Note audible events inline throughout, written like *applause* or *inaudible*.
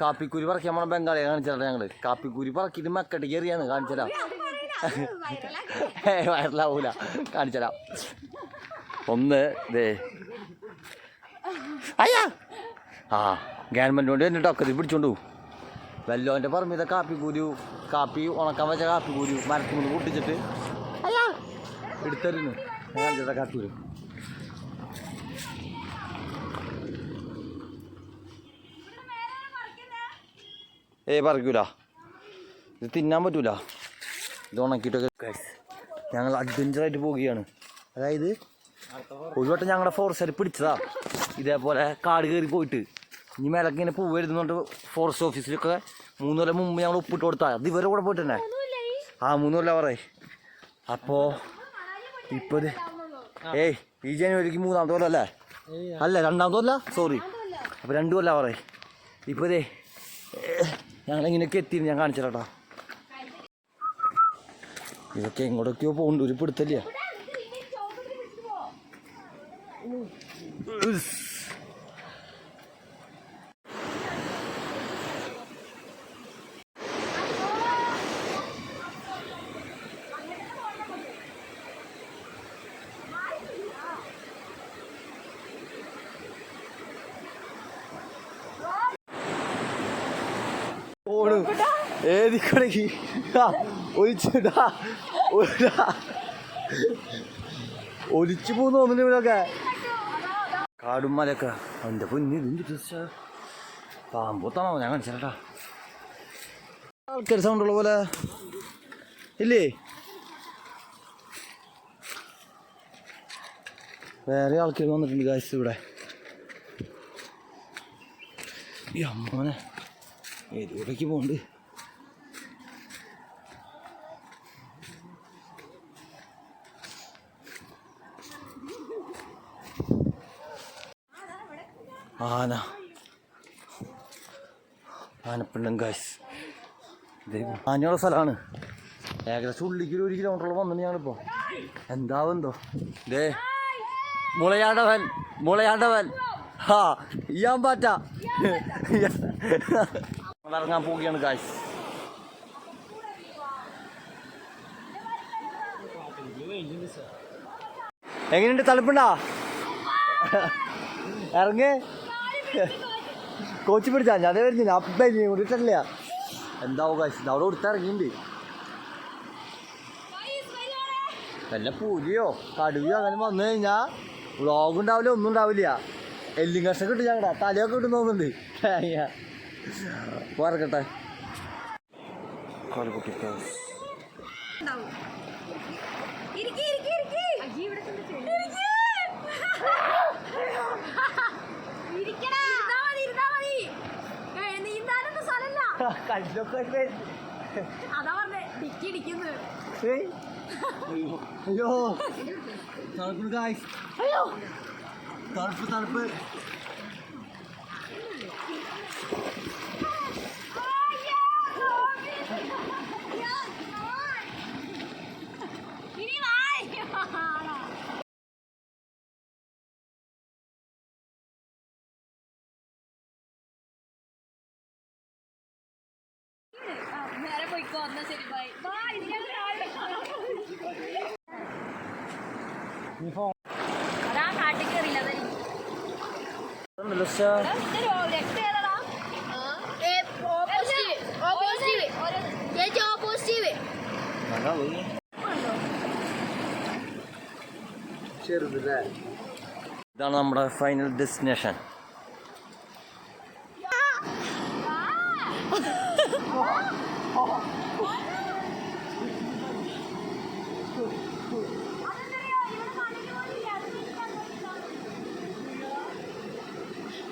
കാപ്പിക്കുരി പറക്കി നമ്മളെ ബംഗാളിയെ കാണിച്ചാ ഞങ്ങൾ? കാപ്പിക്കുരി പറക്കിട്ട് മക്കട്ട് കയറിയാണ് കാണിച്ചരാ വയറിലാവൂല *laughs* കാണിച്ചരാ ഒന്ന് ദേ. അയ്യാ! ആ ഗവൺമെന്റ് കൊണ്ട് എന്നിട്ട് ഒക്കെ പിടിച്ചോണ്ടു വെല്ലോന്റെ പറമ്പിത കാപ്പി കൂരു കാപ്പി ഉണക്കാൻ വെച്ച കാപ്പി മരത്തിൽ നിന്ന് പൊട്ടിച്ചിട്ട്. അയ്യാ! കാപ്പി കാപ്പിക്കൂരി. ഏയ് പറിക്കൂല ഇത് തിന്നാൻ പറ്റൂല. ഇത് ഉണക്കിയിട്ടൊക്കെ ഞങ്ങൾ അഡ്വഞ്ചറായിട്ട് പോവുകയാണ്. അതായത് ഒരു വട്ടം ഞങ്ങളുടെ ഫോറസ്റ്റുകാർ പിടിച്ചതാ. ഇതേപോലെ കാട് കയറി പോയിട്ട്. ഇനി മേലൊക്കെ ഇങ്ങനെ എഴുതുന്നുണ്ട് ഫോറസ്റ്റ് ഓഫീസിലൊക്കെ മൂന്ന് കൊല്ലം മുമ്പ് ഞങ്ങൾ ഒപ്പിട്ട് കൊടുത്താൽ അത് ഇവരെ കൂടെ പോയിട്ട് തന്നെ. ആ മൂന്ന് കൊല്ലം പറയേ അപ്പോൾ ഇപ്പോൾ ഏയ് ഈ ജനുവരിക്ക് മൂന്നാമത്തെ കൊല്ലം അല്ലേ? അല്ല രണ്ടാമത്തെ കൊല്ല? സോറി അപ്പോൾ രണ്ട് കൊല്ലം പറയേ ഇപ്പോൾ ഞങ്ങളിങ്ങനെയൊക്കെ എത്തി ഞാൻ കാണിച്ചിട്ടാ ഇതൊക്കെ എങ്ങോട്ടൊക്കെയോ പോകുന്നുണ്ട് ഒരു പിടുത്തല്ല ഏതിക്കടക്ക് ഒലിച്ചിടാ ഒലിച്ചു പോന്ന് തോന്നുന്നു ഇവിടെയൊക്കെ കാടും മലയൊക്കെ അവന്റെ പൊന്നി ഇതിന്റെ ഡ്രസ് പാമ്പൂത്താണോ ഞാൻ കാണിച്ചാ ആൾക്കാർ സൗണ്ടുള്ള പോലെ. ഇല്ലേ? വേറെ ആൾക്കാർ വന്നിട്ടുണ്ട് ഗായ്സ് ഇവിടെ. ഈ അമ്മനെ ഏതൂടേക്ക് പോണ്ട് ആന. കാശ് ഇത് ആനയുള്ള സ്ഥലമാണ്. ഏകദേശം ഉള്ളിക്ക് ഒരു കിലോമീറ്ററോളം വന്നു ഞങ്ങളിപ്പോൾ എന്താവെന്തോ ദേ മുളയാടവൻ മുളയാടവൻ ഹാ ഇയാൻ പാറ്റ. ഇറങ്ങാൻ പോവുകയാണ് കാശ് എങ്ങനെയുണ്ട് തണുപ്പുണ്ടാ? ഇറങ്ങ്. കോച്ച് പിടിച്ചാ ഞാൻ വരുന്നില്ല. അപ്പം കൂടിയിട്ടല്ല എന്താ അവകാശം? അവിടെ കൊടുത്ത് ഇറങ്ങിയിട്ടുണ്ട്. വല്ല പൂലിയോ കടുവയോ അങ്ങനെ വന്നു കഴിഞ്ഞാൽ വ്ളോഗ് ഉണ്ടാവില്ല ഒന്നും ഉണ്ടാവില്ല. എല്ലും കഷ്ടം കിട്ടും ഞങ്ങളുടെ തലയൊക്കെ കിട്ടും തോന്നുന്നുണ്ട് പറക്കട്ടെ കോലക്കുട്ടി കല്ലൊക്കെ അതാ പറഞ്ഞെ, ഡിക്കി ഇടിക്കുന്നു. അയ്യോ. തണുപ്പ് ഗായ്സ് അയ്യോ. തണുപ്പ് തണുപ്പ് അയ്യോ. അയ്യോ, ഇനി വാ. ആണോ? ആ, നേരെ പോയിക്കോ എന്നാ ശരി ബൈ ബൈ അതാ കാട്ടിൽ കയറിയില്ല അതായിരിക്കും ചെറുതല്ലേ ഇതാണ് നമ്മുടെ ഫൈനൽ ഡെസ്റ്റിനേഷൻ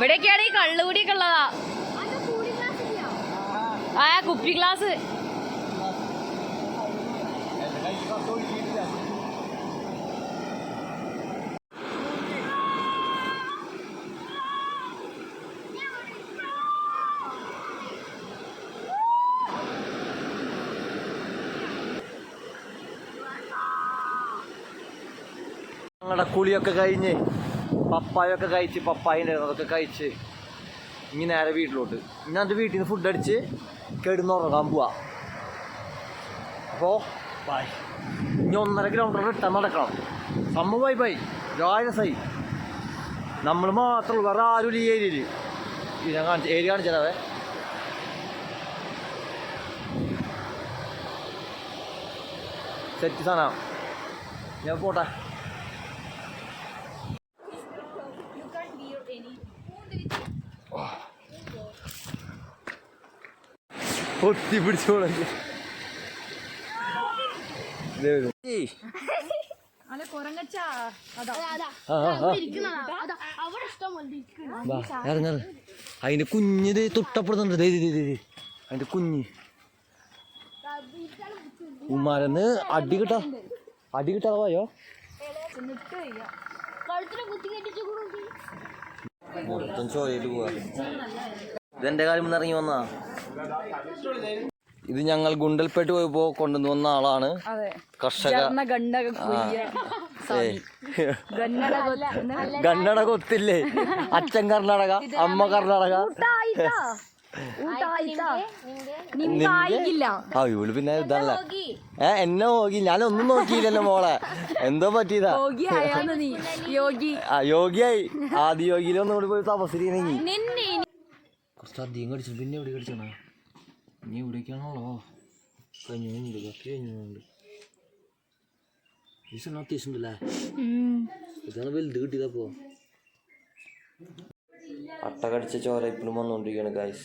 ഇവിടെയൊക്കെയാണ് ഈ കള്ളുകൂടിയൊക്കെ ഉള്ളതാ. ആ കുപ്പി ഗ്ലാസ്. ഞങ്ങളുടെ കുളിയൊക്കെ കഴിഞ്ഞ് പപ്പായൊക്കെ കഴിച്ച് പപ്പായന്റെ അതൊക്കെ കഴിച്ച് ഇനി നേരെ വീട്ടിലോട്ട്. ഇനി അത് വീട്ടിൽ നിന്ന് ഫുഡ് അടിച്ച് കിടന്നുറങ്ങാൻ പോവാ. അപ്പോൾ ബൈ ഇനി ഒന്നര കിലോമീറ്റർ റിട്ടേൺ നടക്കണം. സംഭവം ബൈ ബൈ രാജസായി. നമ്മൾ മാത്രമേ വേറെ ആരും ഈ ഏരിയയിൽ ഞാൻ കാണിച്ച ഏരിയ കാണിച്ചതേ സെറ്റ് സാധനം. ഞാൻ പോട്ടെ. പൊത്തി പിടിച്ചോളാം ഇറങ്ങ അതിന്റെ കുഞ്ഞിത് തൊട്ടപ്പെടുന്നുണ്ട്. അതിന്റെ കുഞ്ഞ്. ഉമ്മാരെന്ന് അടി കിട്ടാ. അടി കിട്ടാതെ പോയോ? മൊത്തം ചോരയിട്ട് പോവാ. ഇതെന്റെ കാര്യം ഇറങ്ങി വന്നാ ഇത് ഞങ്ങൾ ഗുണ്ടൽപേട്ട് പോയപ്പോ കൊണ്ടുവന്ന വന്ന ആളാണ്. അതെ. കർഷക. ഗണ്ണട *laughs* കൊത്തില്ലേ? അച്ഛൻ കർണാടക അമ്മ കർണാടക. ആ ഇവൾ പിന്നെ ഇതല്ല. ഏ എന്നെ നോക്കി ഞാനൊന്നും നോക്കിയില്ലല്ലോ മോളെ. എന്തോ പറ്റിയതാ? യോഗി ആയാന്ന് നീ യോഗി. ആ യോഗിയായി. ആദ്യ യോഗിയിലൊന്നും കൂടി പോയി തപസ്സിരിക്കണെങ്കി അധികം കടിച്ചു പിന്നെ എവിടെ കടിച്ചണോ? ഇനി എവിടേക്കാണുള്ളോ കഴിഞ്ഞുണ്ട് കത്തി കഴിഞ്ഞുണ്ട് ഈസണ അത്യാവശ്യം ഉണ്ടല്ലേ ഇതാണ് വലുത് കിട്ടിയതപ്പോ അട്ട കടിച്ച ചോര ഇപ്പോഴും വന്നുകൊണ്ടിരിക്കുകയാണ് ഗായ്സ്